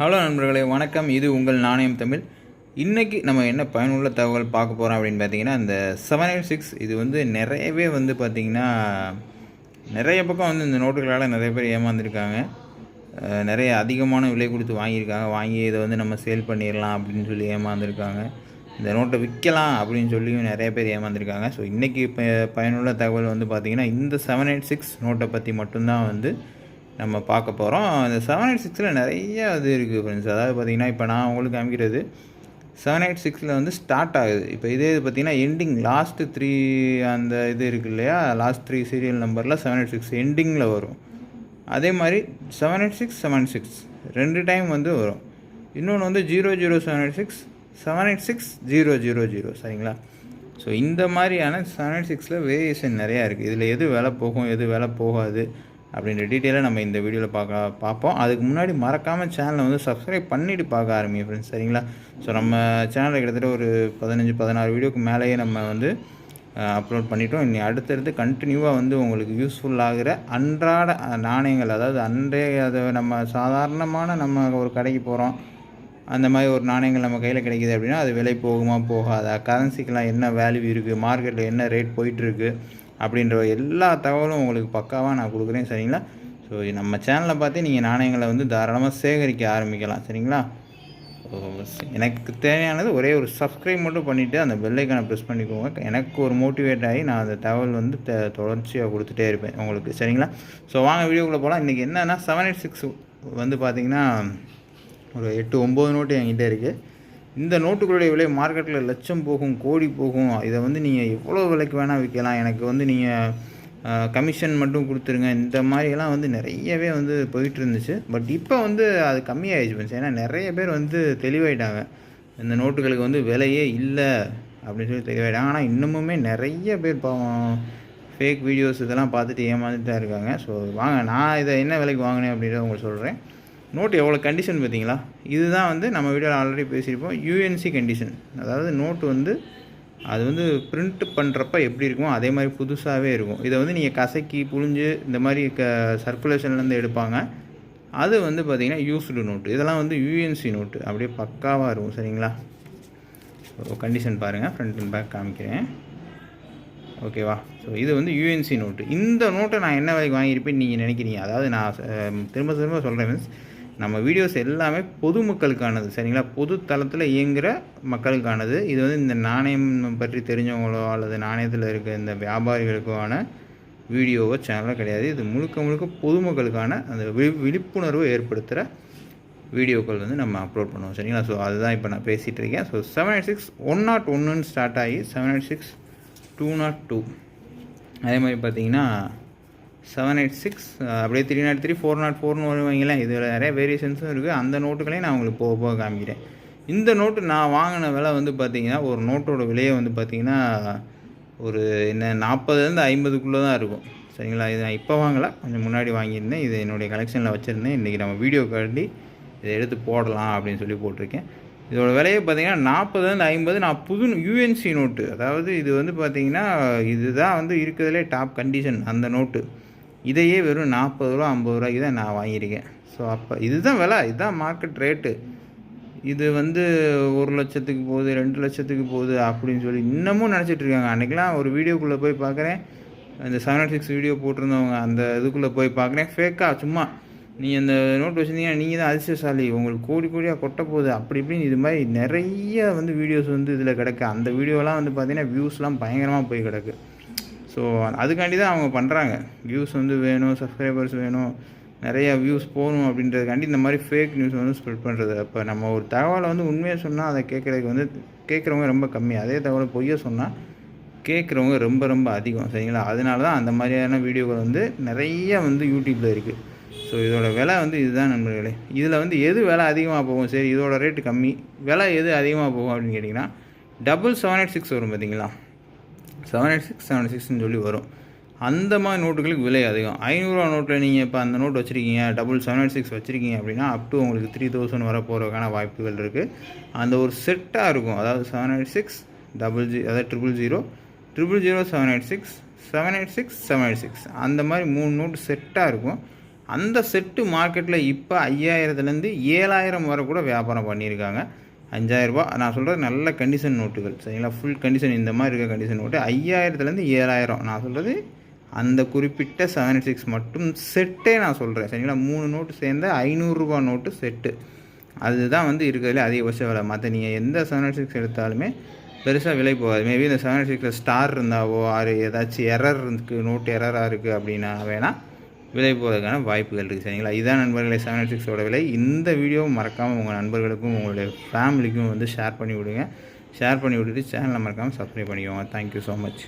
Hello நண்பர்களே வணக்கம். இது உங்கள் நாணயம் தமிழ். இன்றைக்கி நம்ம என்ன பயனுள்ள தகவல் பார்க்க போகிறோம் அப்படின்னு பார்த்தீங்கன்னா இந்த செவன் எயிட் சிக்ஸ் இது வந்து நிறையவே வந்து பார்த்திங்கன்னா நிறைய பக்கம் வந்து இந்த நோட்டுகளால் நிறைய பேர் ஏமாந்துருக்காங்க. நிறைய அதிகமான விலை கொடுத்து வாங்கியிருக்காங்க. வாங்கி இதை வந்து நம்ம சேல் பண்ணிடலாம் அப்படின்னு சொல்லி ஏமாந்துருக்காங்க. இந்த நோட்டை விற்கலாம் அப்படின்னு சொல்லியும் நிறைய பேர் ஏமாந்துருக்காங்க. ஸோ இன்றைக்கி இப்போ பயனுள்ள தகவல் வந்து பார்த்திங்கன்னா இந்த செவன் எயிட் சிக்ஸ் நோட்டை பற்றி மட்டும்தான் வந்து நம்ம பார்க்க போகிறோம் இந்த செவன் எயிட் சிக்ஸில் நிறைய இது இருக்குது ஃப்ரெண்ட்ஸ் அதாவது பார்த்தீங்கன்னா இப்போ நான் உங்களுக்கு காமிக்கிறது செவன் எயிட் சிக்ஸில் வந்து ஸ்டார்ட் ஆகுது. இப்போ இதே இது பார்த்தீங்கன்னா எண்டிங் லாஸ்ட்டு த்ரீ அந்த இது இருக்கு இல்லையா? லாஸ்ட் த்ரீ சீரியல் நம்பரில் செவன் எயிட் சிக்ஸ் எண்டிங்கில் வரும். அதே மாதிரி seven eight six seven six ரெண்டு டைம் வந்து வரும். இன்னொன்று வந்து zero zero seven eight six seven eight six zero zero zero சரிங்களா? ஸோ இந்த மாதிரியான செவன் எயிட் சிக்ஸில் வேரியேஷன் நிறையா இருக்குது இதில் எது வேலை போகும் எது வேலை போகாது அப்படின்ற டீட்டெயிலாக நம்ம இந்த வீடியோவில் பார்க்க பார்ப்போம். அதுக்கு முன்னாடி மறக்காமல் சேனலை வந்து சப்ஸ்கிரைப் பண்ணிவிட்டு பார்க்க ஆரம்பிங்க ஃப்ரெண்ட்ஸ் சரிங்களா? ஸோ நம்ம சேனலில் கிட்டத்தட்ட ஒரு பதினஞ்சு பதினாறு வீடியோக்கு மேலேயே நம்ம வந்து அப்லோட் பண்ணிட்டோம். இனி அடுத்தடுத்து கண்டினியூவாக வந்து உங்களுக்கு யூஸ்ஃபுல் ஆகிற அன்றாட நாணயங்கள் அதாவது அன்றைய அதை நம்ம சாதாரணமான நம்ம ஒரு கடைக்கு போகிறோம் அந்த மாதிரி ஒரு நாணயங்கள் நம்ம கையில் கிடைக்குது அப்படின்னா அது விலை போகுமா போகாதா? கரன்சிக்கெலாம் என்ன வேல்யூ இருக்குது மார்க்கெட்டில் என்ன ரேட் போயிட்டுருக்கு அப்படின்ற எல்லா தகவலும் உங்களுக்கு பக்காவாக நான் கொடுக்குறேன் சரிங்களா? ஸோ நம்ம சேனலில் பார்த்து நீங்கள் நாணயங்களை வந்து தாராளமாக சேகரிக்க ஆரம்பிக்கலாம் சரிங்களா? எனக்கு தேவையானது ஒரே ஒரு சப்ஸ்கிரைப் மட்டும் பண்ணிவிட்டு அந்த பெல்லைக்கானை ப்ரெஸ் பண்ணிக்கோங்க. எனக்கு ஒரு மோட்டிவேட் ஆகி நான் அந்த தகவல் வந்து த தொடர்ச்சியாக கொடுத்துட்டே இருப்பேன் உங்களுக்கு சரிங்களா? ஸோ வாங்க வீடியோக்குள்ளே போகலாம் இன்றைக்கி என்னென்னா செவன் எயிட் சிக்ஸ் வந்து பார்த்திங்கன்னா ஒரு எட்டு ஒம்பது நோட்டு என்கிட்ட இருக்குது இந்த நோட்டுகளுடைய விலை மார்க்கெட்டில் லட்சம் போகும் கோடி போகும். இதை வந்து நீங்கள் எவ்வளோ விலைக்கு வேணால் விற்கலாம். எனக்கு வந்து நீங்கள் கமிஷன் மட்டும் கொடுத்துருங்க. இந்த மாதிரியெல்லாம் வந்து நிறையவே வந்து போயிட்டு இருந்துச்சு பட் இப்போ வந்து அது கம்மியாகிடுச்சு ஃப்ரெண்ட்ஸ் ஏன்னா நிறைய பேர் வந்து தெளிவாயிட்டாங்க. இந்த நோட்டுகளுக்கு வந்து விலையே இல்லை அப்படின்னு சொல்லி தெளிவாயிட்டாங்க. ஆனால் இன்னமுமே நிறைய பேர் பாவம் ஃபேக் வீடியோஸ் இதெல்லாம் பார்த்துட்டு ஏமாந்துட்டு தான் இருக்காங்க. ஸோ வாங்க நான் இதை என்ன விலைக்கு வாங்கினேன் அப்படின்றத உங்களுக்கு சொல்கிறேன் நோட்டு எவ்வளோ கண்டிஷன் பார்த்தீங்களா? இதுதான் வந்து நம்ம வீடியோவில் ஆல்ரெடி பேசியிருப்போம். யூஎன்சி கண்டிஷன் அதாவது நோட்டு வந்து அது வந்து பிரிண்ட் பண்ணுறப்ப எப்படி இருக்குமோ அதே மாதிரி புதுசாகவே இருக்கும். இதை வந்து நீங்கள் கசக்கி புழிஞ்சு இந்த மாதிரி க சர்க்குலேஷன்லேருந்து எடுப்பாங்க. அது வந்து பார்த்திங்கன்னா யூஸ்டு நோட்டு இதெல்லாம் வந்து யூஎன்சி நோட்டு அப்படியே பக்காவாக இருக்கும் சரிங்களா? ஸோ கண்டிஷன் பாருங்கள் ஃப்ரண்ட் அண்ட் பேக் காமிக்கிறேன். ஓகேவா ஸோ இது வந்து யூஎன்சி நோட்டு இந்த நோட்டை நான் என்ன விலைக்கு வாங்கியிருப்பேன்னு நீங்கள் நினைக்கிறீங்க? அதாவது நான் திரும்ப திரும்ப சொல்கிறேன் மீன்ஸ் நம்ம வீடியோஸ் எல்லாமே பொதுமக்களுக்கானது சரிங்களா? பொது தளத்தில் இயங்குகிற மக்களுக்கானது. இது வந்து இந்த நாணயம் பற்றி தெரிஞ்சவங்களோ அல்லது நாணயத்தில் இருக்க இந்த வியாபாரிகளுக்கான வீடியோவோ சேனலோ கிடையாது. இது முழுக்க முழுக்க பொதுமக்களுக்கான அந்த விழி விழிப்புணர்வு ஏற்படுத்துகிற வீடியோக்கள் வந்து நம்ம அப்லோட் பண்ணுவோம் சரிங்களா? ஸோ அதுதான் இப்போ நான் பேசிகிட்டு இருக்கேன். So seven eight six one nought ஒன்றுன்னு ஸ்டார்ட் ஆகி seven eight six two nought two அதே மாதிரி பார்த்தீங்கன்னா செவன் எயிட் சிக்ஸ் அப்படியே three nought three four nought ஃபோர்னு வருவாங்களேன் இதில் நிறைய வேரியேஷன்ஸும் இருக்குது அந்த நோட்டுகளையும் நான் உங்களுக்கு போக போக காமிக்கிறேன். இந்த நோட்டு நான் வாங்கின விலை வந்து பார்த்தீங்கன்னா ஒரு நோட்டோட விலையை வந்து பார்த்திங்கன்னா ஒரு என்ன நாற்பதுலேருந்து ஐம்பதுக்குள்ளே தான் இருக்கும். சரிங்களா? இது நான் இப்போ வாங்கலை. கொஞ்சம் முன்னாடி வாங்கியிருந்தேன். இது என்னுடைய கலெக்ஷனில் வச்சுருந்தேன். இன்றைக்கி நம்ம வீடியோ காட்டி இதை எடுத்து போடலாம் அப்படின்னு சொல்லி போட்டிருக்கேன். இதோட விலையை பார்த்தீங்கன்னா நாற்பதுலேருந்து ஐம்பது. நான் புது யூஎன்சி நோட்டு அதாவது இது வந்து பார்த்தீங்கன்னா இதுதான் வந்து இருக்கிறதுலே டாப் கண்டிஷன் அந்த நோட்டு இதையே வெறும் நாற்பது ரூபா ஐம்பது ரூபாய்க்கு தான் நான் வாங்கியிருக்கேன். ஸோ அப்போ இதுதான் விலை இதுதான் மார்க்கெட் ரேட்டு இது வந்து ஒரு லட்சத்துக்கு போகுது ரெண்டு லட்சத்துக்கு போகுது அப்படின்னு சொல்லி இன்னமும் நினச்சிட்டு இருக்காங்க. அன்றைக்கெலாம் ஒரு வீடியோக்குள்ளே போய் பார்க்குறேன். இந்த செவன் சிக்ஸ் oh வீடியோ போட்டிருந்தவங்க அந்த இதுக்குள்ளே போய் பார்க்குறேன். ஃபேக்காக சும்மா. நீ அந்த நோட் வச்சுருந்தீங்கன்னா நீங்கள் தான் அதிர்ஷ்டசாலி. உங்களுக்கு கோடி கோடியாக கொட்ட போகுது. அப்படி இப்படின்னு இது மாதிரி நிறைய வந்து வீடியோஸ் வந்து இதில் கிடக்கு. அந்த வீடியோலாம் வந்து பார்த்தீங்கன்னா வியூஸ்லாம் பயங்கரமாக போய் கிடக்கு. ஸோ அதுக்காண்டி தான் அவங்க பண்ணுறாங்க வியூஸ் வந்து வேணும் சப்ஸ்கிரைபர்ஸ் வேணும் நிறையா வியூஸ் போகணும் அப்படின்றதுக்காண்டி இந்த மாதிரி ஃபேக் நியூஸ் வந்து ஸ்ப்ரெட் பண்ணுறது அப்போ நம்ம ஒரு தகவலை வந்து உண்மையை சொன்னால் அதை கேட்குறதுக்கு வந்து கேட்குறவங்க ரொம்ப கம்மி. அதே தகவலை பொய்யை சொன்னால் கேட்குறவங்க ரொம்ப ரொம்ப அதிகம். சரிங்களா? அதனால தான் அந்த மாதிரியான வீடியோக்கள் வந்து நிறைய வந்து யூடியூப்பில் இருக்குது ஸோ இதோட விலை வந்து இதுதான் நண்பர்களே. இதில் வந்து எது விலை அதிகமாக போகும்? சரி இதோட ரேட்டு கம்மி. விலை எது அதிகமாக போகும் அப்படின்னு கேட்டிங்கன்னா டபுள் செவன் எயிட் சிக்ஸ் வரும் பார்த்தீங்களா செவன் எயிட் சிக்ஸ் செவன் சிக்ஸ்னு சொல்லி வரும். அந்த மாதிரி நோட்டுகளுக்கு விலை அதிகம். ஐநூறுரூவா நோட்டில் நீங்கள் இப்போ அந்த நோட் வச்சுருக்கீங்க டபுள் செவன் எயிட் சிக்ஸ் வச்சுருக்கீங்க அப்படின்னா அப் டு உங்களுக்கு த்ரீ தௌசண்ட் வர போகிறதுக்கான வாய்ப்புகள் இருக்குது அந்த ஒரு செட்டாக இருக்கும். அதாவது seven eight six double G அதாவது triple zero triple zero seven eight six seven eight six seven eight six அந்த மாதிரி மூணு நோட்டு செட்டாக இருக்கும். அந்த செட்டு மார்க்கெட்டில் இப்போ ஐயாயிரத்துலேருந்து ஏழாயிரம் வரை கூட வியாபாரம் பண்ணியிருக்காங்க. அஞ்சாயிரரூபா. நான் சொல்கிறது நல்ல கண்டிஷன் நோட்டுகள் சரிங்களா? ஃபுல் கண்டிஷன் இந்த மாதிரி இருக்க கண்டிஷன் நோட்டு ஐயாயிரத்துலேருந்து ஏழாயிரம். நான் சொல்கிறது அந்த குறிப்பிட்ட செவன் சிக்ஸ் மட்டும் செட்டே நான் சொல்கிறேன் சரிங்களா? மூணு நோட்டு சேர்ந்த ஐநூறுரூபா நோட்டு செட்டு அதுதான் வந்து இருக்கிறதுல அதிகபட்ச விலை. மற்ற நீங்கள் எந்த செவன் சிக்ஸ் எடுத்தாலுமே பெருசாக விலை போகாது. மேபி இந்த செவன் சிக்ஸில் ஸ்டார் இருந்தாவோ ஆறு ஏதாச்சும் எரர் இருக்குது நோட்டு எரராக இருக்குது அப்படின்னா வேணால் விலை போவதற்கான வாய்ப்புகள் இருக்குது சரிங்களா? இதுதான் நண்பர்களே செவன் சிக்ஸோட விலை. இந்த வீடியோவும் மறக்காமல் உங்கள் நண்பர்களுக்கும் உங்களுடைய ஃபேமிலிக்கும் வந்து ஷேர் பண்ணி விடுங்க. ஷேர் பண்ணி விட்டுட்டு சேனலை மறக்காமல் சப்ஸ்கிரைப் பண்ணிக்கோங்க. Thank you so much